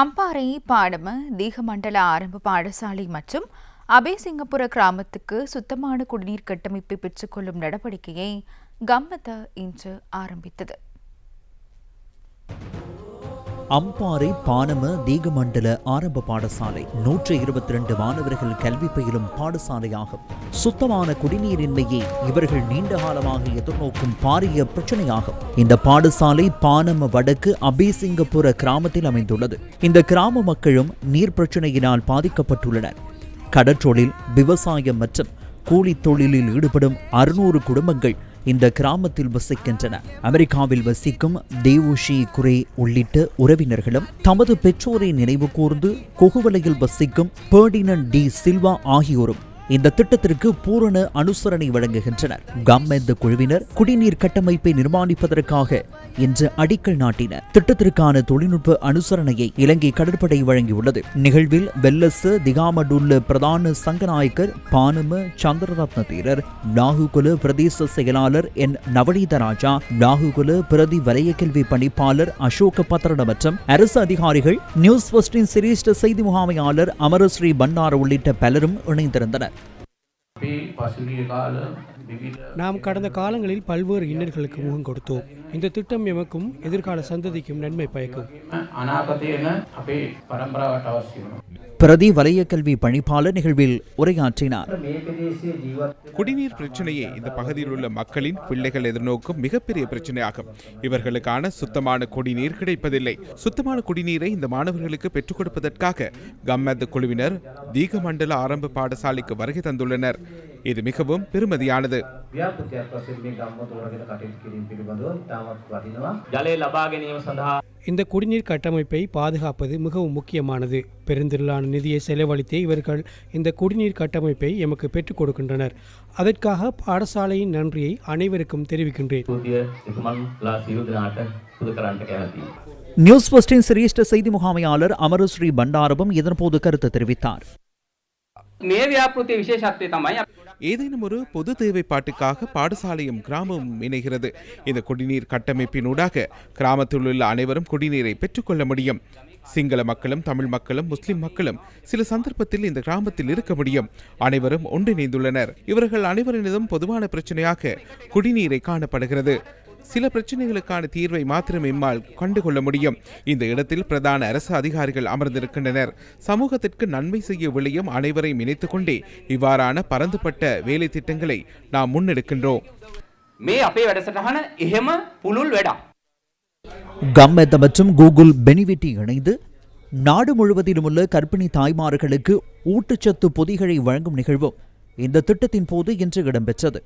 அம்பாறை பாடம தீகமண்டல ஆரம்ப பாடசாலை மற்றும் அபேசிங்கபுர கிராமத்துக்கு சுத்தமான குடிநீர் கட்டமைப்பை பெற்றுக்கொள்ளும் நடவடிக்கையை கம்மத இன்று ஆரம்பித்தது. அம்பாறை பானம தீகமண்டல ஆரம்ப பாடசாலை. நூற்றி இருபத்தி ரெண்டு மாணவர்கள் கல்வி பயிலும் பாடசாலையாகும். சுத்தமான குடிநீரின்மையே இவர்கள் நீண்ட காலமாக எதிர்நோக்கும் பாரிய பிரச்சனையாகும். இந்த பாடசாலை பானம வடக்கு அபிசிங்கபுர கிராமத்தில் அமைந்துள்ளது. இந்த கிராம மக்களும் நீர் பிரச்சனையினால் பாதிக்கப்பட்டுள்ளனர். கடற்றொழில் விவசாயம் மற்றும் கூலி தொழிலில் ஈடுபடும் அறுநூறு குடும்பங்கள் இந்த கிராமத்தில் வசிக்கின்றன. அமெரிக்காவில் வசிக்கும் தேவுஷி குரே உள்ளிட்ட உறவினர்களும் தமது பெற்றோரை நினைவு கூர்ந்து கொகுவலையில் வசிக்கும் பேர்டினன் டி சில்வா ஆகியோரும் இந்த திட்டத்திற்கு பூரண அனுசரணை வழங்குகின்றனர். கம்மெந்த குழுவினர் குடிநீர் கட்டமைப்பை நிர்மாணிப்பதற்காக இன்று அடிக்கல் நாட்டினர் திட்டத்திற்கான தொழில்நுட்ப அனுசரணையை இலங்கை கடற்படை வழங்கியுள்ளது. நிகழ்வில் வெல்லச திகாமடுள்ள பிரதான சங்கநாயக்கர் பானும சந்திரரத்ன தீரர் நாகுகுல பிரதேச செயலாளர் என். நவநீத ராஜா நாகுகுல பிரதி வலய கல்வி பணிப்பாளர் அசோக பத்ரன மற்றும் அரசு அதிகாரிகள் நியூஸ் ஃபர்ஸ்டின் சிரேஷ்ட செய்தி முகாமையாளர் அமரஸ்ரீ பண்டார உள்ளிட்ட பலரும் இணைந்திருந்தனர். நாம் கடந்த காலங்களில் பல்வேறு இன்னல்களுக்கு முகம் கொடுத்தோம். இந்த திட்டம் எமக்கும் எதிர்கால சந்ததிக்கும் நன்மை பயக்கும். பிரதி வலய கல்வி பணிப்பாளர் நிகழ்வில் உரையாற்றினார். குடிநீர் பிரச்சனையே இந்த பகுதியில் உள்ள மக்களின் பிள்ளைகள் எதிர்நோக்கும் மிகப்பெரிய பிரச்சனையாகும். இவர்களுக்கான சுத்தமான குடிநீர் கிடைப்பதில்லை. சுத்தமான குடிநீரை இந்த மாணவர்களுக்கு பெற்றுக் கொடுப்பதற்காக கம்மத் குழுவினர் தீக மண்டல ஆரம்ப பாடசாலைக்கு வருகை தந்துள்ளனர். இது மிகவும் பெருமதியானது. இந்த குடிநீர் கட்டமைப்பை பாதுகாப்பது மிகவும் முக்கியமானது. பெருந்திரளான நிதியை செலவழித்தே இவர்கள் இந்த குடிநீர் கட்டமைப்பை எமக்கு பெற்றுக் கொடுக்கின்றனர். அதற்காக பாடசாலையின் நன்றியை அனைவருக்கும் தெரிவிக்கின்றேன். நியூஸ் பஸ்டின் சிரேஷ்ட செய்தி முகாமையாளர் அமரஸ்ரீ பண்டாரவும் இதன்போது கருத்து தெரிவித்தார். ஏதேனும் ஒரு பொது தேவைப்பாட்டுக்காக பாடசாலையும் கிராமமும் இணைகிறது. இந்த குடிநீர் கட்டமைப்பினூடாக கிராமத்தில் உள்ள அனைவரும் குடிநீரை பெற்றுக்கொள்ள முடியும். சிங்கள மக்களும் தமிழ் மக்களும் முஸ்லிம் மக்களும் சில சந்தர்ப்பத்தில் இந்த கிராமத்தில் இருக்க முடியும். அனைவரும் ஒன்றிணைந்துள்ளனர். இவர்கள் அனைவரினதும் பொதுவான பிரச்சனையாக குடிநீரை காணப்படுகிறது. சில பிரச்சனைகளுக்கான தீர்வை மாத்திரம் இம்மால் கண்டுகொள்ள முடியும் இந்த இடத்தில் பிரதான அரசு அதிகாரிகள் அமர்ந்திருக்கின்றனர் சமூகத்திற்கு நன்மை செய்ய விளையும் அனைவரையும் இணைத்துக் கொண்டே இவ்வாறான பரந்துபட்ட வேலை திட்டங்களை நாம் முன்னெடுக்கின்றோம் මේ අපේ වැඩසටහන එහෙම පුළුල් වැඩක්. கம்மெத்த மற்றும் கூகுள் பெனிவிட்டி இணைந்து நாடு முழுவதிலும் உள்ள கர்ப்பிணி தாய்மார்களுக்கு ஊட்டச்சத்து பொதிகளை வழங்கும் நிகழ்வும் இந்த திட்டத்தின் போது இன்று இடம்பெற்றது